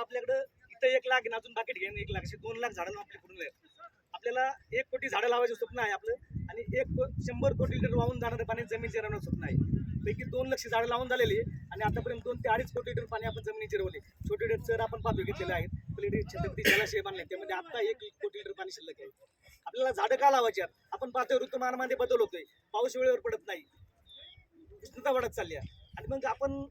आपल्याकडं इथं एक लाख आहे, अजून बाकीट घेऊन एक लाख असे दोन लाख झाडं आपल्याकडून पूर्ण आपल्याला एक कोटी झाडं लावायचं स्वप्न आहे आपलं आणि एक शंभर कोटी लिटर वाहून जाणारं पाणी जमीन जिरवण्याचं स्वप्न आहे पैकी दोन लक्ष झाडं लावून झालेली आणि आतापर्यंत दोन ते अडीच कोटी लिटर पाणी आपण जमिनी जिरवले छोटे छोटे चर आपण पाहतो घेतलेले आहेत. पलीकडे छत्रपती जलाशय बांधले. त्यामध्ये आता एक कोटी लिटर पाणी शिल्लक आहे. आपल्याला झाडं का लावायची आपण पाहतोय ऋतुमानामध्ये बदल होतोय. पाऊस वेळेवर पडत नाही. उष्णता वाढत चालली आहे. आणि मग आपण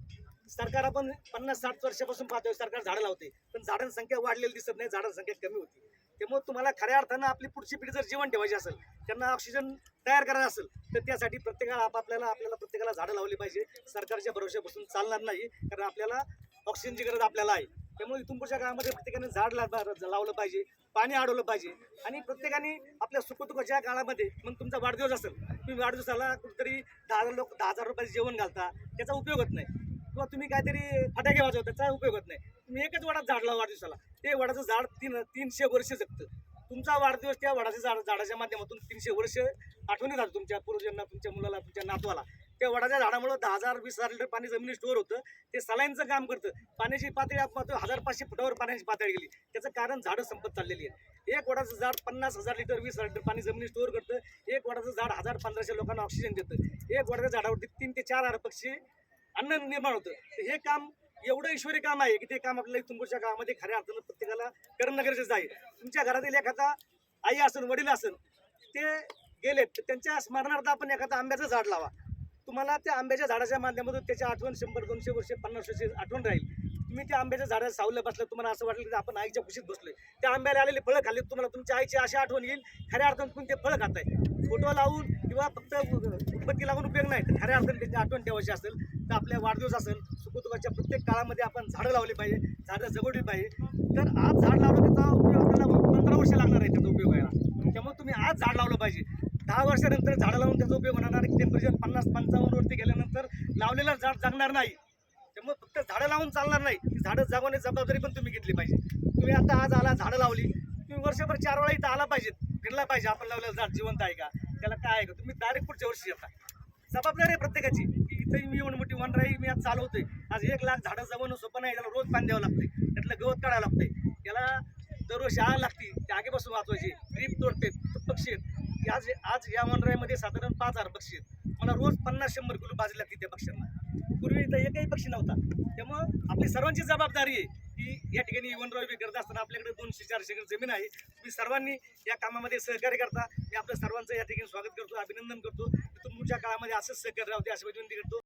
सरकार आपण पन्नास साठ वर्षापासून पाहतोय सरकार झाडं लावते. पण झाडांची संख्या वाढलेली दिसत नाही झाडांची संख्या कमी होती. त्यामुळे तुम्हाला खऱ्या अर्थानं आपली पुढची पिढी जर जीवन ठेवायची असेल त्यांना ऑक्सिजन तयार करायचं असेल तर त्यासाठी प्रत्येकाला आपापल्याला आपल्याला प्रत्येकाला झाडं लावली पाहिजे. सरकारच्या भरोश्यापासून चालणार नाही कारण आपल्याला ऑक्सिजनची गरज आपल्याला आहे. त्यामुळे इथून पुढच्या काळामध्ये प्रत्येकाने झाड लावलं पाहिजे पाणी अडवलं पाहिजे. आणि प्रत्येकाने आपल्या सुखदुःखाच्या काळामध्ये मग तुमचा वाढदिवस असेल तुम्ही वाढदिवसाला कुठेतरी दहा हजार लोक दहा हजार रुपयाचे जेवण घालता त्याचा उपयोग होत नाही. किंवा तुम्ही काहीतरी फटाके वाजवता त्याचा उपयोग होत नाही. तुम्ही एकच वडाचं झाड लावा वाढदिवसाला. ते वडाचं झाड तीन तीनशे वर्ष जगतं. तुमचा वाढदिवस त्या वडाच्या झाड झाडाच्या माध्यमातून तीनशे वर्ष आठवणी राहतं तुमच्या पूर्वजांना तुमच्या मुलाला तुमच्या नातवाला. त्या वडाच्या झाडामुळे दहा हजार वीस हजार लिटर पाणी जमिनी स्टोअर होतं. ते सलाईनचं काम करतं. पाण्याची पातळी आपण हजार पाचशे फुटावर पाण्याची पातळी गेली. त्याचं कारण झाडं संपत चाललेली आहे एक वडाचं झाड पन्नास हजार लिटर वीस हजार लिटर पाणी जमिनी स्टोअर करतं. एक वडाचं झाड हजार पंधराशे लोकांना ऑक्सिजन देतं. एक वडाच्या झाडावरती तीन ते चार हजार पक्षी अन्न निर्माण होतं. तर हे काम एवढं ईश्वरी काम आहे की ते काम आपल्याला तुमच्या गावामध्ये खऱ्या अर्थानं प्रत्येकाला करणं गरजेचं आहे. तुमच्या घरातील एखादा आई असन वडील असन ते गेलेत तर त्यांच्या स्मरणार्थ आपण एखादा आंब्याचं झाड लावा. तुम्हाला त्या आंब्याच्या झाडाच्या माध्यमातून त्याची आठवण शंभर दोनशे वर्षे पन्नास वर्षे आठवण राहील. तुम्ही त्या आंब्याच्या झाडाला सावलं बसलं तुम्हाला असं वाटलं की आपण आईच्या खुशीत बसलोय. त्या आंब्याला आलेले फळं खाल्ले तुम्हाला तुमच्या आईची अशी आठवण येईल खऱ्या अर्थानं तुम्ही ते फळं खाताय. फोटो लावून किंवा फक्त उदबत्ती लागून उपयोग नाही. तर खऱ्या अर्थाने त्याची आठवण ठेवायची असेल तर आपल्या वाढदिवस असेल सुखदुःखाच्या प्रत्येक काळामध्ये आपण झाडं लावली पाहिजे झाडं जगवली पाहिजे. तर आज झाड लावलं त्याचा उपयोग आपल्याला पंधरा वर्ष लागणार आहे त्याचा उपयोग व्हायला. त्यामुळे तुम्ही आज झाड लावलं पाहिजे. दहा वर्षानंतर झाडं लावून त्याचा उपयोग होणार नाही. टेम्परेचर पन्नास पंचावन्न वरती गेल्यानंतर लावलेलं झाड जगणार नाही. त्यामुळे फक्त झाडं लावून चालणार नाही. ती झाडं जगवण्याची जबाबदारी पण तुम्ही घेतली पाहिजे. तुम्ही आता आज आला झाडं लावली तुम्ही वर्षभर चार वेळा इथं आला पाहिजे फिरला पाहिजे आपण लावलेलं झाड जिवंत आहे का? त्याला काय आहे का? तुम्ही डायरेक्ट पुढच्या वर्षी येता. जबाबदारी आहे प्रत्येकाची. की इथं मी एवढी मोठी वनराई मी आज चालवतोय. आज एक लाख झाडं जगवणं सोपं नाही त्याला रोज पाणी द्यावं लागते त्यातलं गवत काढावं लागतंय. त्याला दररोज आळा लागते. त्या आगेपासून वाचवायची. ड्रीप तोडते. पक्षी आहेत. आज आज या वनराईमध्ये साधारण पाच हजार पक्षी आहेत. मला रोज पन्नास शंभर किलो भाजी लागते त्या पक्ष्यांना. पूर्वी इथं एकही पक्षी नव्हता. त्यामुळं आपली सर्वांची जबाबदारी आहे की या ठिकाणी वनराई बी करत असताना आपल्याकडे दोनशे चारशे एकर जमीन आहे. तुम्ही सर्वांनी या कामामध्ये सहकार्य करता. मी आपल्या सर्वांचं या ठिकाणी स्वागत करतो अभिनंदन करतो. तुमच्या काळामध्ये असंच सहकार्य राहते अशी विनंती करतो.